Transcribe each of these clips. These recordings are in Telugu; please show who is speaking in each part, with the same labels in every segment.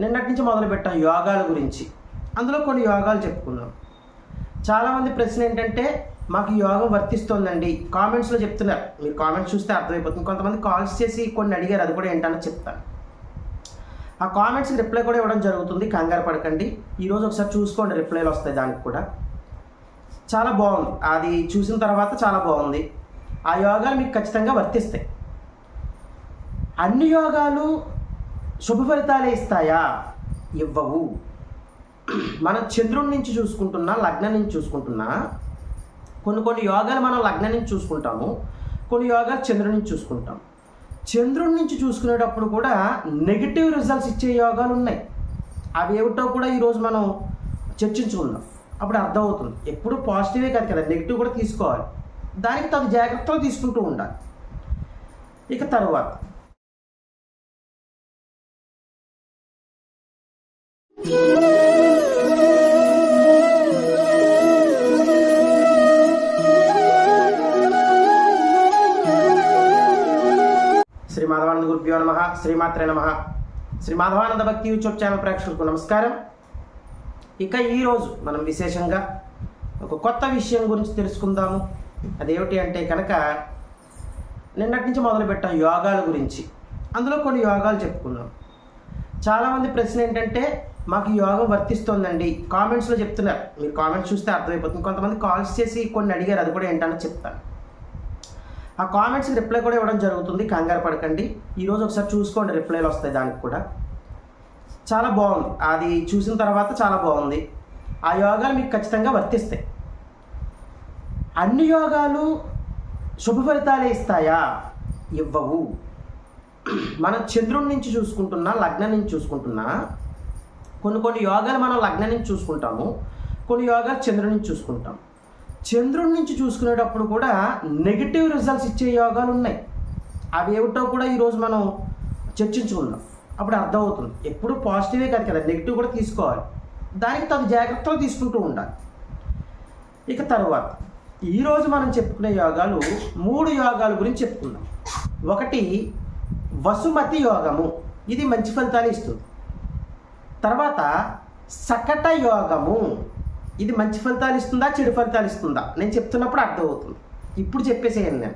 Speaker 1: నిన్నటి నుంచి మొదలుపెట్టాం యోగాల గురించి. అందులో కొన్ని యోగాలు చెప్పుకుందాం. చాలామంది ప్రశ్న ఏంటంటే మాకు యోగం వర్తిస్తోందండి. కామెంట్స్లో చెప్తున్నారు. మీరు కామెంట్స్ చూస్తే అర్థమైపోతుంది. కొంతమంది కాల్స్ చేసి కొన్ని అడిగారు అది కూడా ఏంటని చెప్తాను ఆ కామెంట్స్కి రిప్లై కూడా ఇవ్వడం జరుగుతుంది. కంగారు పడకండి. ఈరోజు ఒకసారి చూసుకోండి రిప్లైలు వస్తాయి దానికి కూడా. చాలా బాగుంది. అది చూసిన తర్వాత చాలా బాగుంది. ఆ యోగాలు మీకు ఖచ్చితంగా వర్తిస్తాయి. అన్ని యోగాలు శుభ ఫలితాలే ఇస్తాయా? ఇవ్వవు. మనం చంద్రుడి నుంచి చూసుకుంటున్నా లగ్నం నుంచి చూసుకుంటున్నా కొన్ని కొన్ని యోగాలు మనం లగ్నం నుంచి చూసుకుంటాము కొన్ని యోగాలు చంద్రుడి నుంచి చూసుకుంటాం. చంద్రుడి నుంచి చూసుకునేటప్పుడు కూడా నెగిటివ్ రిజల్ట్స్ ఇచ్చే యోగాలు ఉన్నాయి. అవి ఏమిటో కూడా ఈరోజు మనం చర్చించుకుందాం. అప్పుడు అర్థమవుతుంది. ఎప్పుడు పాజిటివే కాదు కదా నెగిటివ్ కూడా తీసుకోవాలి. దానికి తగు జాగ్రత్తలు తీసుకుంటూ ఉండాలి. ఇక తరువాత. శ్రీ మాధవానంద గురుభ్యో నమ శ్రీమాత్రే నమ. శ్రీ మాధవానంద భక్తి యూట్యూబ్ ఛానల్ ప్రేక్షకులకు నమస్కారం. ఇక ఈరోజు మనం విశేషంగా ఒక కొత్త విషయం గురించి తెలుసుకుందాము. అదేమిటి అంటే కనుక నిన్నటి నుంచి మొదలుపెట్టాం యోగాల గురించి. అందులో కొన్ని యోగాలు చెప్పుకున్నాం చాలామంది ప్రశ్న ఏంటంటే మాకు యోగా యోగం వర్తిస్తోందండి. కామెంట్స్లో చెప్తున్నారు. మీరు కామెంట్స్ చూస్తే అర్థమైపోతుంది. కొంతమంది కాల్స్ చేసి కొన్ని అడిగారు అది కూడా ఏంటని చెప్తాను. ఆ కామెంట్స్కి రిప్లై కూడా ఇవ్వడం జరుగుతుంది. కంగారు పడకండి. ఈరోజు ఒకసారి చూసుకోండి రిప్లైలు వస్తాయి దానికి కూడా. చాలా బాగుంది. అది చూసిన తర్వాత చాలా బాగుంది. ఆ యోగాలు మీకు ఖచ్చితంగా వర్తిస్తాయి. అన్ని యోగాలు శుభ ఫలితాలే ఇస్తాయా? ఇవ్వవు. మనం చంద్రుడి నుంచి చూసుకుంటున్నా లగ్నం నుంచి చూసుకుంటున్నా కొన్ని కొన్ని యోగాలు మనం లగ్నం నుంచి చూసుకుంటాము కొన్ని యోగాలు చంద్రుడి నుంచి చూసుకుంటాం. చంద్రుడి నుంచి చూసుకునేటప్పుడు కూడా నెగిటివ్ రిజల్ట్స్ ఇచ్చే యోగాలు ఉన్నాయి. అవి ఏమిటో కూడా ఈరోజు మనం చర్చించుకుందాం. అప్పుడు అర్థమవుతుంది. ఎప్పుడు పాజిటివే కాదు కదా నెగిటివ్ కూడా తీసుకోవాలి. దానికి తగు జాగ్రత్తలు తీసుకుంటూ ఉండాలి. ఇక తర్వాత ఈరోజు మనం చెప్పుకునే యోగాలు మూడు యోగాల గురించి చెప్పుకుందాం. ఒకటి వసుమతి యోగము. ఇది మంచి ఫలితాలు ఇస్తుంది. తర్వాత సకట యోగము. ఇది మంచి ఫలితాలు ఇస్తుందా చెడు ఫలితాలు ఇస్తుందా? నేను చెప్తున్నప్పుడు అర్థమవుతుంది. ఇప్పుడు చెప్పేసేయండి నేను.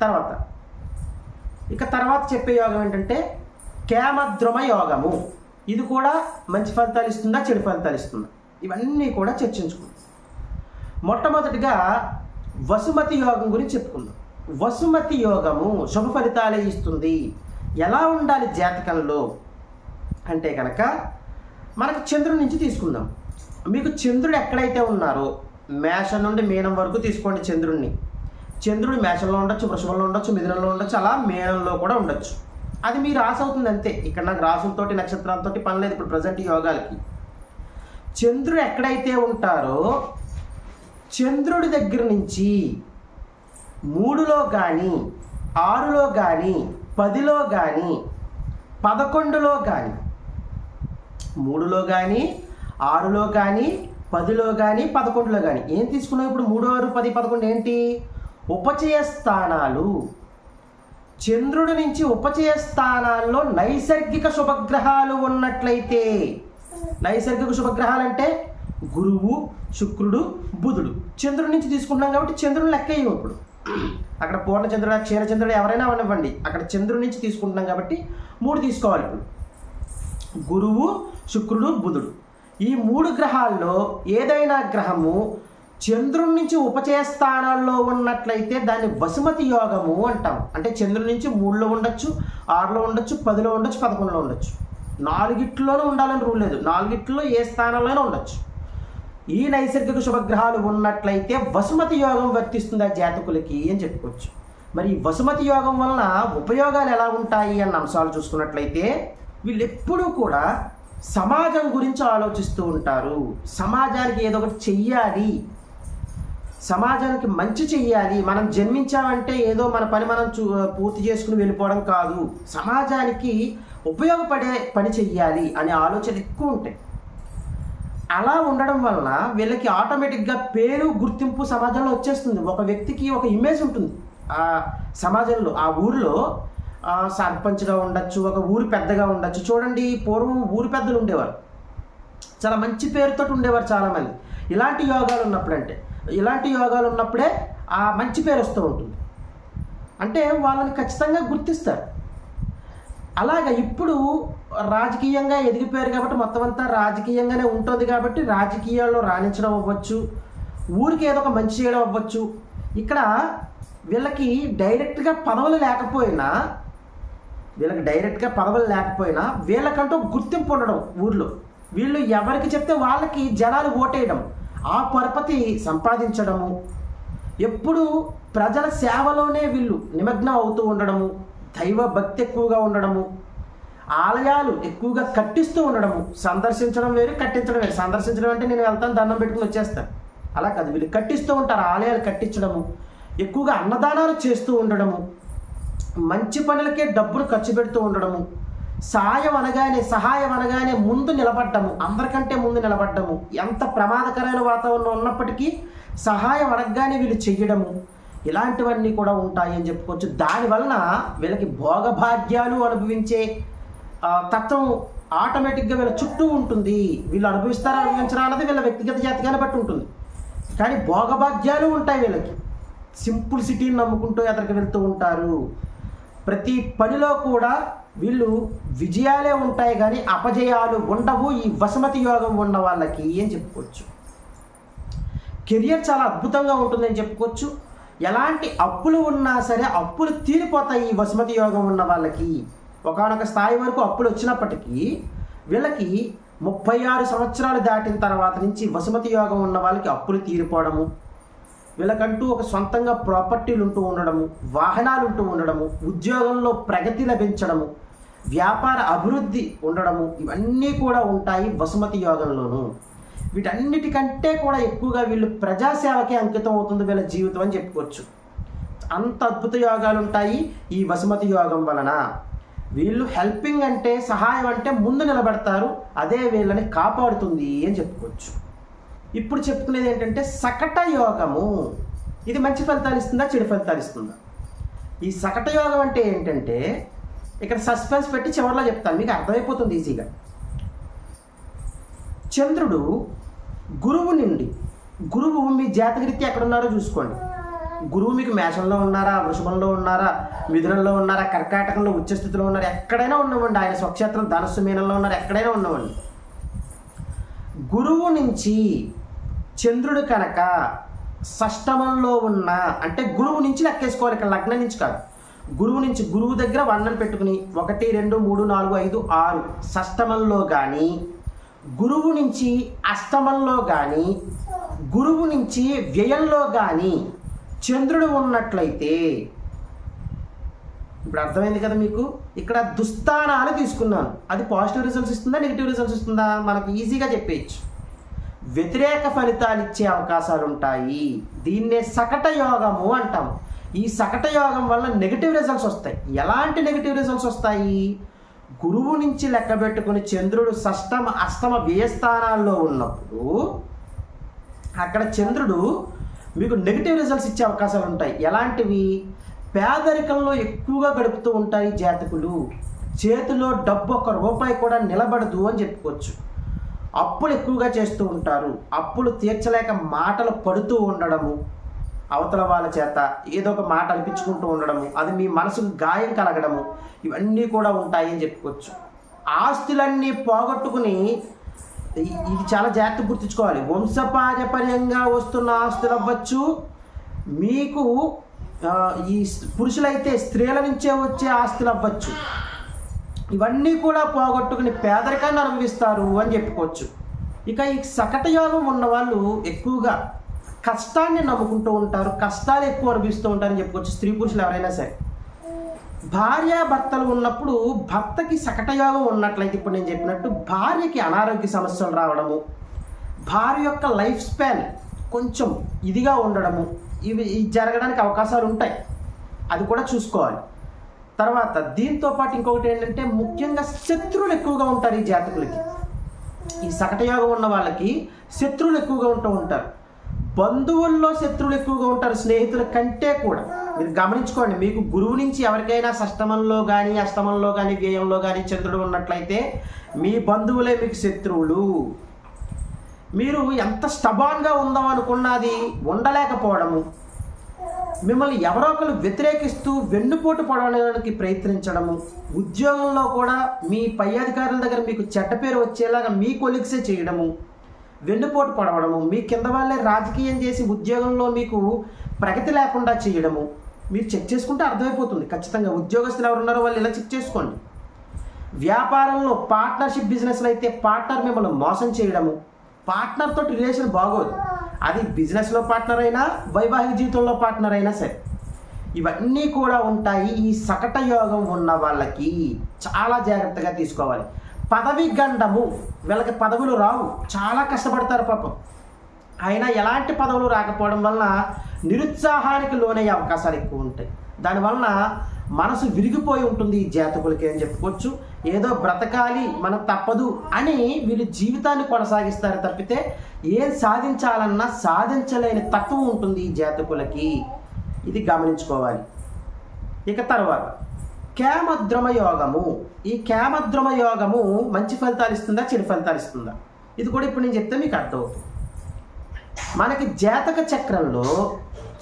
Speaker 1: తర్వాత. ఇక తర్వాత చెప్పే యోగం ఏంటంటే కేమద్రుమ యోగము. ఇది కూడా మంచి ఫలితాలు ఇస్తుందా చెడు ఫలితాలు ఇస్తుందా? ఇవన్నీ కూడా చర్చించుకుందాం. మొట్టమొదటిగా వసుమతి యోగం గురించి చెప్పుకుందాం. వసుమతి యోగము శుభ ఫలితాలే ఇస్తుంది. ఎలా ఉండాలి జాతకంలో? అంటే కనుక మనకు చంద్రుడి నుంచి తీసుకుందాం. మీకు చంద్రుడు ఎక్కడైతే ఉన్నారో మేషం నుండి మీనం వరకు తీసుకోండి చంద్రుడిని చంద్రుడు మేషంలో ఉండొచ్చు వృషభంలో ఉండొచ్చు మిథునంలో ఉండొచ్చు అలా మీనంలో కూడా ఉండొచ్చు. అది మీ రాసి అవుతుంది అంతే. ఇక్కడ నాకు రాసులతో నక్షత్రాలతో పని లేదు ఇప్పుడు ప్రజెంట్ యోగాలకి. చంద్రుడు ఎక్కడైతే ఉంటారో చంద్రుడి దగ్గర నుంచి మూడులో కానీ ఆరులో కానీ పదిలో కానీ పదకొండులో కానీ మూడులో కానీ ఆరులో కానీ పదిలో కానీ పదకొండులో కానీ ఏం తీసుకున్నావు ఇప్పుడు? మూడు ఆరు పది పదకొండు ఏంటి? ఉపచయ స్థానాలు. చంద్రుడి నుంచి ఉపచయ స్థానాల్లో నైసర్గిక శుభగ్రహాలు ఉన్నట్లయితే నైసర్గిక శుభగ్రహాలు అంటే గురువు శుక్రుడు బుధుడు. చంద్రుడి నుంచి తీసుకుంటున్నాం కాబట్టి చంద్రుడు లెక్క అయ్యి ఇప్పుడు. అక్కడ పూర్ణచంద్రుడు క్షీరచంద్రుడు ఎవరైనా అవనివ్వండి. అక్కడ చంద్రుడి నుంచి తీసుకుంటున్నాం కాబట్టి మూడు తీసుకోవాలి ఇప్పుడు. గురువు శుక్రుడు బుధుడు. ఈ మూడు గ్రహాల్లో ఏదైనా గ్రహము చంద్రుడి నుంచి ఉపచయ స్థానాల్లో ఉన్నట్లయితే దాన్ని వసుమతి యోగము అంటాం. అంటే చంద్రుడి నుంచి మూడులో ఉండొచ్చు ఆరులో ఉండొచ్చు పదిలో ఉండొచ్చు పదకొండులో ఉండొచ్చు. నాలుగిట్లోనే ఉండాలని రూల్ లేదు. నాలుగిట్లో ఏ స్థానంలోనే ఉండొచ్చు. ఈ నైసర్గిక శుభగ్రహాలు ఉన్నట్లయితే వసుమతి యోగం వర్తిస్తుంది ఆ జాతకులకి అని చెప్పుకోవచ్చు. మరి ఈ వసుమతి యోగం వలన ఉపయోగాలు ఎలా ఉంటాయి అన్న అంశాలు చూసుకున్నట్లయితే వీళ్ళు ఎప్పుడూ కూడా సమాజం గురించి ఆలోచిస్తూ ఉంటారు. సమాజానికి ఏదో ఒకటి చెయ్యాలి. సమాజానికి మంచి చెయ్యాలి. మనం జన్మించామంటే ఏదో మన పని మనం చూ పూర్తి చేసుకుని వెళ్ళిపోవడం కాదు. సమాజానికి ఉపయోగపడే పని చెయ్యాలి అనే ఆలోచన ఎక్కువ ఉంటాయి. అలా ఉండడం వలన వీళ్ళకి ఆటోమేటిక్గా పేరు గుర్తింపు సమాజంలో వచ్చేస్తుంది. ఒక వ్యక్తికి ఒక ఇమేజ్ ఉంటుంది. ఆ సమాజంలో ఆ ఊరిలో సర్పంచ్గా ఉండొచ్చు ఒక ఊరి పెద్దగా ఉండొచ్చు. చూడండి పూర్వం ఊరి పెద్దలు ఉండేవారు. చాలా మంచి పేరుతో ఉండేవారు చాలామంది. ఇలాంటి యోగాలు ఉన్నప్పుడంటే ఇలాంటి యోగాలు ఉన్నప్పుడే ఆ మంచి పేరు వస్తూ ఉంటుంది. అంటే వాళ్ళని ఖచ్చితంగా గుర్తిస్తారు. అలాగ ఇప్పుడు రాజకీయంగా ఎదిగిపోయారు కాబట్టి మొత్తం అంతా రాజకీయంగానే ఉంటుంది కాబట్టి రాజకీయాల్లో రాణించడం అవ్వచ్చు ఊరికి ఏదో ఒక మంచి చేయడం అవ్వచ్చు. ఇక్కడ వీళ్ళకి డైరెక్ట్గా పదవులు లేకపోయినా వీళ్ళకి డైరెక్ట్గా పదవులు లేకపోయినా వీళ్ళకంటూ గుర్తింపు ఉండడం ఊర్లో. వీళ్ళు ఎవరికి చెప్తే వాళ్ళకి జనాలు ఓటేయడం ఆ పరపతి సంపాదించడము ఎప్పుడు ప్రజల సేవలోనే వీళ్ళు నిమగ్నం అవుతూ ఉండడము దైవ భక్తి ఎక్కువగా ఉండడము ఆలయాలు ఎక్కువగా కట్టిస్తూ ఉండడము. సందర్శించడం వేరు కట్టించడం వేరు. సందర్శించడం అంటే నేను వెళ్తాను దండం పెట్టుకుని వచ్చేస్తాను. అలా కాదు. వీళ్ళు కట్టిస్తూ ఉంటారు ఆలయాలు కట్టించడము ఎక్కువగా అన్నదానాలు చేస్తూ ఉండడము మంచి పనులకే డబ్బులు ఖర్చు పెడుతూ ఉండడము. సాయం అనగానే సహాయం అనగానే ముందు నిలబడ్డము. అందరికంటే ముందు నిలబడ్డము. ఎంత ప్రమాదకరమైన వాతావరణం ఉన్నప్పటికీ సహాయం అడగగానే వీళ్ళు చెయ్యడము. ఇలాంటివన్నీ కూడా ఉంటాయి అని చెప్పుకోవచ్చు. దానివలన వీళ్ళకి భోగభాగ్యాలు అనుభవించే తత్వం ఆటోమేటిక్గా వీళ్ళ చుట్టూ ఉంటుంది. వీళ్ళు అనుభవిస్తారా అనుభవించరా అన్నది వీళ్ళ వ్యక్తిగత జాతిగానే బట్టి ఉంటుంది. కానీ భోగభాగ్యాలు ఉంటాయి వీళ్ళకి. సింపుల్ సిటీని నమ్ముకుంటూ ఎదరికి వెళ్తూ ఉంటారు. ప్రతి పనిలో కూడా వీళ్ళు విజయాలే ఉంటాయి కానీ అపజయాలు ఉండవు. ఈ వసమతి యోగం ఉన్న వాళ్ళకి అని చెప్పుకోవచ్చు? కెరియర్ చాలా అద్భుతంగా ఉంటుందని చెప్పుకోవచ్చు. ఎలాంటి అప్పులు ఉన్నా సరే అప్పులు తీరిపోతాయి ఈ వసుమతి యోగం ఉన్న వాళ్ళకి. ఒకనొక స్థాయి వరకు అప్పులు వచ్చినప్పటికీ వీళ్ళకి ముప్పై ఆరు సంవత్సరాలు దాటిన తర్వాత నుంచి వసుమతి యోగం ఉన్న వాళ్ళకి అప్పులు తీరిపోవడము వీళ్ళకంటూ ఒక సొంతంగా ప్రాపర్టీలు ఉంటూ ఉండడము వాహనాలు ఉంటూ ఉండడము ఉద్యోగంలో ప్రగతి లభించడము వ్యాపార అభివృద్ధి ఉండడము ఇవన్నీ కూడా ఉంటాయి వసుమతి యోగంలోను. వీటన్నిటికంటే కూడా ఎక్కువగా వీళ్ళు ప్రజాసేవకే అంకితం అవుతుంది వీళ్ళ జీవితం అని చెప్పుకోవచ్చు. అంత అద్భుత యోగాలు ఉంటాయి ఈ వసుమతి యోగం వలన. వీళ్ళు హెల్పింగ్ అంటే సహాయం అంటే ముందు నిలబడతారు అదే వీళ్ళని కాపాడుతుంది అని చెప్పుకోవచ్చు. ఇప్పుడు చెప్పుకునేది ఏంటంటే సకట యోగము. ఇది మంచి ఫలితాలు ఇస్తుందా చెడు ఫలితాలు ఇస్తుందా? ఈ సకట యోగం అంటే ఏంటంటే ఇక్కడ సస్పెన్స్ పెట్టి చివరిలో చెప్తాను మీకు అర్థమైపోతుంది ఈజీగా. చంద్రుడు గురువు నుండి గురువు మీ జాతకరీత్యా ఎక్కడున్నారో చూసుకోండి. గురువు మీకు మేషంలో ఉన్నారా వృషభంలో ఉన్నారా మిథునంలో ఉన్నారా కర్కాటకంలో ఉచ్చస్థితిలో ఉన్నారా ఎక్కడైనా ఉండవండి. ఆయన స్వక్షేత్రం ధనుస్సు మీనంలో ఉన్నారు ఎక్కడైనా ఉన్నవండి గురువు నుంచి చంద్రుడు కనుక షష్టమంలో ఉన్న అంటే గురువు నుంచి లెక్కేసుకోవాలి ఇక్కడ లగ్నం నుంచి కాదు. గురువు నుంచి గురువు దగ్గర వర్ణం పెట్టుకుని ఒకటి రెండు మూడు నాలుగు ఐదు ఆరు షష్టమంలో కానీ గురువు నుంచి అష్టమంలో కానీ గురువు నుంచి వ్యయంలో కానీ చంద్రుడు ఉన్నట్లయితే ఇప్పుడు అర్థమైంది కదా మీకు? ఇక్కడ దుస్థానాలు తీసుకున్నాను. అది పాజిటివ్ రిజల్ట్స్ ఇస్తుందా నెగిటివ్ రిజల్ట్స్ ఇస్తుందా? మనకు ఈజీగా చెప్పేయచ్చు. వ్యతిరేక ఫలితాలు ఇచ్చే అవకాశాలు ఉంటాయి దీన్నే సకట యోగము అంటాము. ఈ సకట యోగం వల్ల నెగిటివ్ రిజల్ట్స్ వస్తాయి. ఎలాంటి నెగిటివ్ రిజల్ట్స్ వస్తాయి? గురువు నుంచి లెక్క పెట్టుకుని చంద్రుడు షష్టమ అష్టమ వ్యయస్థానాల్లో ఉన్నప్పుడు అక్కడ చంద్రుడు మీకు నెగిటివ్ రిజల్ట్స్ ఇచ్చే అవకాశాలు ఉంటాయి ఎలాంటివి? పేదరికంలో ఎక్కువగా గడుపుతూ ఉంటాయి జాతకులు. చేతిలో డబ్బు ఒక రూపాయి కూడా నిలబడదు అని చెప్పుకోవచ్చు. అప్పులు ఎక్కువగా చేస్తూ ఉంటారు. అప్పులు తీర్చలేక మాటలు పడుతూ ఉండడము అవతల వాళ్ళ చేత ఏదో ఒక మాట అనిపించుకుంటూ ఉండడము అది మీ మనసుకు గాయం కలగడము ఇవన్నీ కూడా ఉంటాయి అని చెప్పుకోవచ్చు. ఆస్తులన్నీ పోగొట్టుకుని ఇది చాలా జాగ్రత్త గుర్తుంచుకోవాలి. వంశపారపర్యంగా వస్తున్న ఆస్తులు అవ్వచ్చు. మీకు ఈ పురుషులైతే స్త్రీల నుంచే వచ్చే ఆస్తులు అవ్వచ్చు. ఇవన్నీ కూడా పోగొట్టుకుని పేదరికాన్ని అనుభవిస్తారు అని చెప్పుకోవచ్చు. ఇక ఈ సకట యోగం ఉన్నవాళ్ళు ఎక్కువగా కష్టాన్ని నమ్ముకుంటూ ఉంటారు కష్టాలు ఎక్కువ అనుభవిస్తూ ఉంటారని చెప్పుకోవచ్చు. స్త్రీ పురుషులు ఎవరైనా సరే. భార్య భర్తలు ఉన్నప్పుడు భర్తకి సకటయోగం ఉన్నట్లయితే ఇప్పుడు నేను చెప్పినట్టు భార్యకి అనారోగ్య సమస్యలు రావడము భార్య యొక్క లైఫ్ స్పాన్ కొంచెం ఇదిగా ఉండడము ఇవి ఇవి జరగడానికి అవకాశాలు ఉంటాయి. అది కూడా చూసుకోవాలి. తర్వాత దీంతో పాటు ఇంకొకటి ఏంటంటే ముఖ్యంగా శత్రువులు ఎక్కువగా ఉంటారు ఈ జాతకులకి. ఈ సకటయోగం ఉన్న వాళ్ళకి శత్రువులు ఎక్కువగా ఉంటూ ఉంటారు. బంధువుల్లో శత్రువులు ఎక్కువగా ఉంటారు స్నేహితుల కంటే కూడా. మీరు గమనించుకోండి మీకు గురువు నుంచి ఎవరికైనా సష్టమంలో కానీ అష్టమంలో కానీ వ్యయంలో కానీ చంద్రుడు ఉన్నట్లయితే మీ బంధువులే మీకు శత్రువులు. మీరు ఎంత స్టబాన్గా ఉందాం అనుకున్నది ఉండలేకపోవడము. మిమ్మల్ని ఎవరో ఒకరు వ్యతిరేకిస్తూ వెన్నుపోటు పడడానికి ప్రయత్నించడము. ఉద్యోగంలో కూడా మీ పై అధికారుల దగ్గర మీకు చెడ్డ పేరు వచ్చేలాగా మీ కొలిక్సే చేయడము. వెన్నుపోటు పడవడము. మీ కింద వాళ్ళే రాజకీయం చేసి ఉద్యోగంలో మీకు ప్రగతి లేకుండా చేయడము. మీరు చెక్ చేసుకుంటే అర్థమైపోతుంది. ఖచ్చితంగా ఉద్యోగస్తులు ఎవరు ఉన్నారో వాళ్ళు ఇలా చెక్ చేసుకోండి. వ్యాపారంలో పార్ట్నర్షిప్ బిజినెస్లో అయితే పార్ట్నర్ మిమ్మల్ని మోసం చేయడము. పార్ట్నర్ తోటి రిలేషన్ బాగోదు. అది బిజినెస్లో పార్ట్నర్ అయినా వైవాహిక జీవితంలో పార్ట్నర్ అయినా సరే. ఇవన్నీ కూడా ఉంటాయి. ఈ సకట యోగం ఉన్న వాళ్ళకి చాలా జాగ్రత్తగా తీసుకోవాలి. పదవి గండము వీళ్ళకి పదవులు రావు. చాలా కష్టపడతారు పాపం. అయినా ఎలాంటి పదవులు రాకపోవడం వలన నిరుత్సాహానికి లోనయ్యే అవకాశాలు ఎక్కువ ఉంటాయి. దానివలన మనసు విరిగిపోయి ఉంటుంది ఈ జాతకులకి అని చెప్పుకోవచ్చు. ఏదో బ్రతకాలి మనం తప్పదు అని వీళ్ళు జీవితాన్ని కొనసాగిస్తారు తప్పితే ఏం సాధించాలన్నా సాధించలేని తత్వం ఉంటుంది ఈ జాతకులకి. ఇది గమనించుకోవాలి. ఇక తర్వాత కేమద్రమ యోగము. ఈ కేమద్రమ యోగము మంచి ఫలితాలు ఇస్తుందా చెడు ఫలితాలు ఇస్తుందా? ఇది కూడా ఇప్పుడు నేను చెప్తే మీకు అర్థమవుతుంది. మనకి జాతక చక్రంలో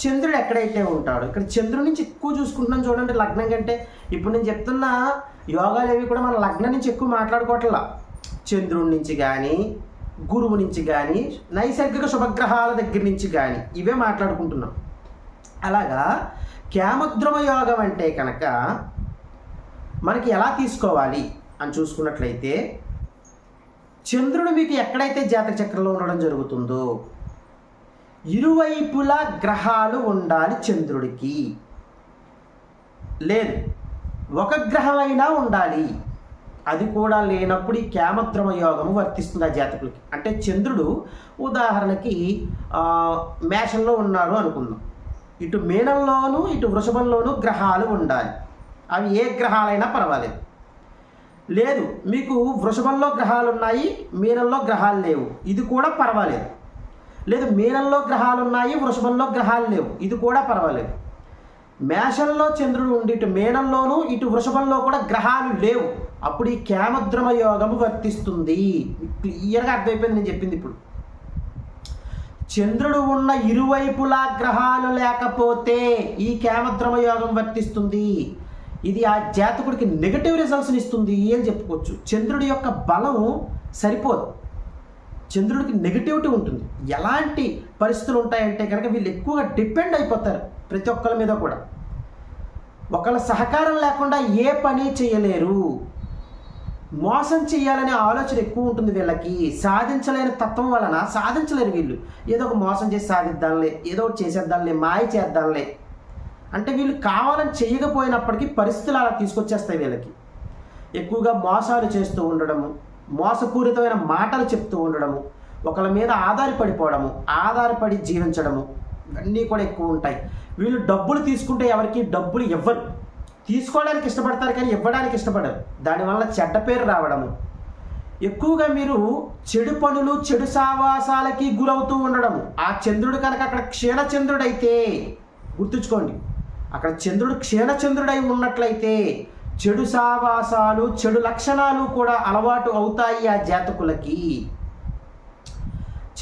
Speaker 1: చంద్రుడు ఎక్కడైతే ఉంటాడో ఇక్కడ చంద్రుడి నుంచి ఎక్కువ చూసుకుంటున్నాం చూడండి లగ్నం కంటే. ఇప్పుడు నేను చెప్తున్నా యోగాలు ఏవి కూడా మన లగ్నం నుంచి ఎక్కువ మాట్లాడుకోవట్లా. చంద్రుడి నుంచి కానీ గురువు నుంచి కానీ నైసర్గిక శుభగ్రహాల దగ్గర నుంచి కానీ ఇవే మాట్లాడుకుంటున్నాం. అలాగా క్యామద్రమ యోగం అంటే కనుక మనకి ఎలా తీసుకోవాలి అని చూసుకున్నట్లయితే చంద్రుడు మీకు ఎక్కడైతే జాతక చక్రంలో ఉండడం జరుగుతుందో ఇరువైపులా గ్రహాలు ఉండాలి చంద్రుడికి. లేదు. ఒక గ్రహమైనా ఉండాలి. అది కూడా లేనప్పుడు ఈ క్యామద్రమ యోగము వర్తిస్తుంది ఆ జాతకులకి? అంటే చంద్రుడు ఉదాహరణకి మేషంలో ఉన్నాడు అనుకుందాం. ఇటు మీనంలోను ఇటు వృషభంలోను గ్రహాలు ఉండాలి. అవి ఏ గ్రహాలైనా పర్వాలేదు. లేదు మీకు వృషభంలో గ్రహాలు ఉన్నాయి మీనంలో గ్రహాలు లేవు. ఇది కూడా పర్వాలేదు. లేదు మీనంలో గ్రహాలు ఉన్నాయి వృషభంలో గ్రహాలు లేవు. ఇది కూడా పర్వాలేదు. మేషంలో చంద్రుడు ఉండి ఇటు మేనంలోనూ ఇటు వృషభంలో కూడా గ్రహాలు లేవు. అప్పుడు ఈ కేమద్రమ యోగము వర్తిస్తుంది. క్లియర్గా అర్థమైపోయింది నేను చెప్పింది ఇప్పుడు. చంద్రుడు ఉన్న ఇరువైపులా గ్రహాలు లేకపోతే ఈ కేమద్రమ యోగం వర్తిస్తుంది. ఇది ఆ జాతకుడికి నెగటివ్ రిజల్ట్స్ని ఇస్తుంది అని చెప్పుకోవచ్చు. చంద్రుడి యొక్క బలం సరిపోదు. చంద్రుడికి నెగటివిటీ ఉంటుంది. ఎలాంటి పరిస్థితులు ఉంటాయంటే కనుక వీళ్ళు ఎక్కువగా డిపెండ్ అయిపోతారు. ప్రతి ఒక్కరి మీద కూడా. ఒకళ్ళ సహకారం లేకుండా ఏ పని చేయలేరు. మోసం చేయాలనే ఆలోచన ఎక్కువ ఉంటుంది వీళ్ళకి. సాధించలేని తత్వం వలన సాధించలేరు వీళ్ళు. ఏదో ఒక మోసం చేసి సాధిద్దాంలే ఏదో ఒకటి చేసేద్దాంలే మాయ చేద్దాంలే. అంటే వీళ్ళు కావాలని చేయకపోయినప్పటికీ పరిస్థితులు అలా తీసుకొచ్చేస్తాయి వీళ్ళకి. ఎక్కువగా మోసాలు చేస్తూ ఉండడము మోసపూరితమైన మాటలు చెప్తూ ఉండడము ఒకళ్ళ మీద ఆధారపడిపోవడము ఆధారపడి జీవించడము అన్నీ కూడా ఎక్కువ ఉంటాయి. వీళ్ళు డబ్బులు తీసుకుంటే ఎవరికి? డబ్బులు ఇవ్వరు. తీసుకోవడానికి ఇష్టపడతారు కానీ ఇవ్వడానికి ఇష్టపడరు. దానివల్ల చెడ్డ పేరు రావడము. ఎక్కువగా మీరు చెడు పనులు చెడు సావాసాలకి గురవుతూ ఉండడము. ఆ చంద్రుడు కనుక అక్కడ క్షీణచంద్రుడైతే గుర్తుంచుకోండి. అక్కడ చంద్రుడు క్షీణచంద్రుడై ఉన్నట్లయితే చెడు సావాసాలు చెడు లక్షణాలు కూడా అలవాటు అవుతాయి ఆ జాతకులకి.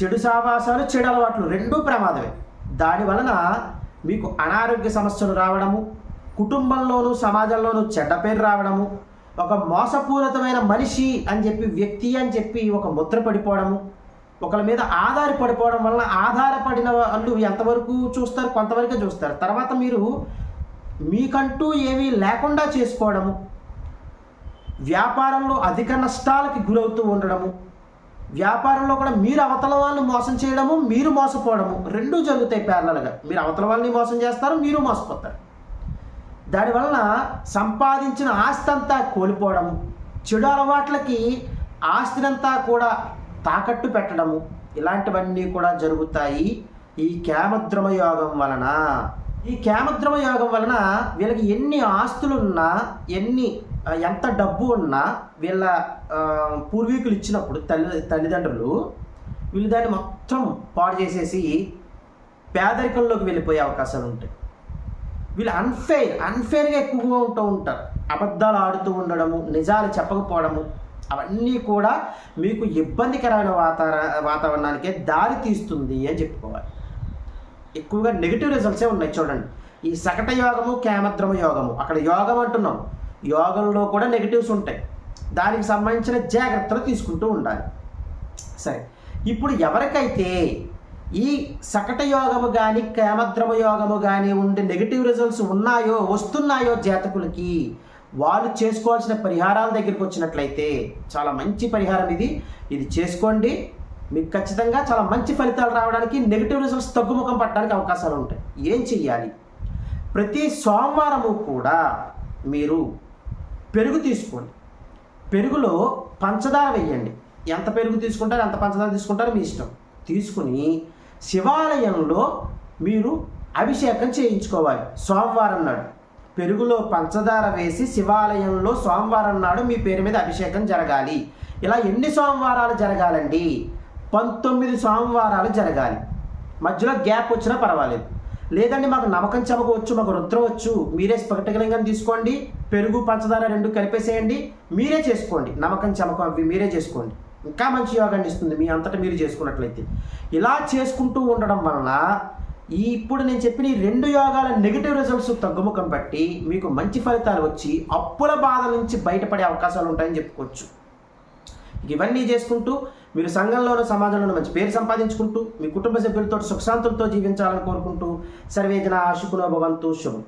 Speaker 1: చెడు సావాసాలు చెడు అలవాట్లు రెండూ ప్రమాదమే. దాని వలన మీకు అనారోగ్య సమస్యలు రావడము కుటుంబంలోనూ సమాజంలోనూ చెడ్డ పేరు రావడము ఒక మోసపూరితమైన మనిషి అని చెప్పి వ్యక్తి అని చెప్పి ఒక ముద్ర పడిపోవడము ఒకళ్ళ మీద ఆధారపడిపోవడం వలన ఆధారపడిన వాళ్ళు ఎంతవరకు చూస్తారు? కొంతవరకే చూస్తారు. తర్వాత మీరు మీకంటూ ఏమీ లేకుండా చేసుకోవడము వ్యాపారంలో అధిక నష్టాలకి గురవుతూ ఉండడము వ్యాపారంలో కూడా మీరు అవతల వాళ్ళని మోసం చేయడము మీరు మోసపోవడము రెండూ జరుగుతాయి ప్యారలగా మీరు అవతల వాళ్ళని మోసం చేస్తారు మీరు మోసపోతారు. దానివలన సంపాదించిన ఆస్తి అంతా కోల్పోవడము చెడు అలవాట్లకి ఆస్తినంతా కూడా తాకట్టు పెట్టడము ఇలాంటివన్నీ కూడా జరుగుతాయి ఈ క్యామద్రమ యోగం వలన. ఈ క్యామద్రమ యోగం వలన వీళ్ళకి ఎన్ని ఆస్తులు ఉన్నా ఎన్ని ఎంత డబ్బు ఉన్నా వీళ్ళ పూర్వీకులు ఇచ్చినప్పుడు తల్లి తల్లిదండ్రులు వీళ్ళు దాన్ని మొత్తం పాడు చేసేసి పేదరికంలోకి వెళ్ళిపోయే అవకాశాలు ఉంటాయి. వీళ్ళు అన్ఫెయిర్ అన్ఫెయిర్గా ఎక్కువగా ఉంటూ ఉంటారు. అబద్ధాలు ఆడుతూ ఉండడము నిజాలు చెప్పకపోవడము అవన్నీ కూడా మీకు ఇబ్బందికరమైన వాతావరణ వాతావరణానికే దారి తీస్తుంది అని చెప్పుకోవాలి. ఎక్కువగా నెగిటివ్ రిజల్ట్సే ఉన్నాయి చూడండి. ఈ సకట యోగము కేమద్రమ యోగము. అక్కడ యోగం అంటున్నాం. యోగంలో కూడా నెగిటివ్స్ ఉంటాయి. దానికి సంబంధించిన జాగ్రత్తలు తీసుకుంటూ ఉండాలి. సరే. ఇప్పుడు ఎవరికైతే ఈ సకట యోగము కానీ కేమద్రమ యోగము కానీ ఉండే నెగిటివ్ రిజల్ట్స్ ఉన్నాయో వస్తున్నాయో జాతకులకి వాళ్ళు చేసుకోవాల్సిన పరిహారాల దగ్గరికి వచ్చినట్లయితే చాలా మంచి పరిహారం ఇది. ఇది చేసుకోండి. మీకు ఖచ్చితంగా చాలా మంచి ఫలితాలు రావడానికి నెగిటివ్ రిజల్ట్స్ తగ్గుముఖం పట్టడానికి అవకాశాలు ఉంటాయి. ఏం చెయ్యాలి? ప్రతి సోమవారము కూడా మీరు పెరుగు తీసుకోండి. పెరుగులో పంచదార వేయండి. ఎంత పెరుగు తీసుకుంటారో ఎంత పంచదార తీసుకుంటారో మీ ఇష్టం. తీసుకుని శివాలయంలో మీరు అభిషేకం చేయించుకోవాలి. సోమవారం నాడు. పెరుగులో పంచదార వేసి శివాలయంలో సోమవారం నాడు మీ పేరు మీద అభిషేకం జరగాలి. ఇలా ఎన్ని సోమవారాలు జరగాలండి? పంతొమ్మిది సోమవారాలు జరగాలి. మధ్యలో గ్యాప్ వచ్చినా పర్వాలేదు. లేదండి మాకు నమ్మకం చెమకవచ్చు మాకు రుద్రవచ్చు మీరే స్ఫటికలింగం తీసుకోండి. పెరుగు పంచదార రెండు కలిపేసేయండి. మీరే చేసుకోండి. నమ్మకం చమకం అవి మీరే చేసుకోండి. ఇంకా మంచి యోగాన్ని ఇస్తుంది. మీ అంతటా మీరు చేసుకున్నట్లయితే. ఇలా చేసుకుంటూ ఉండడం వలన ఈ ఇప్పుడు నేను చెప్పిన ఈ రెండు యోగాల నెగిటివ్ రిజల్ట్స్ తగ్గుముఖం బట్టి మీకు మంచి ఫలితాలు వచ్చి అప్పుల బాధ నుంచి బయటపడే అవకాశాలు ఉంటాయని చెప్పుకోవచ్చు. ఇవన్నీ చేసుకుంటూ మీరు సంఘంలోనూ సమాజంలోనూ మంచి పేరు సంపాదించుకుంటూ మీ కుటుంబ సభ్యులతో సుఖశాంతులతో జీవించాలని కోరుకుంటూ సర్వేజన ఆశుకునో భవంతు శుభం.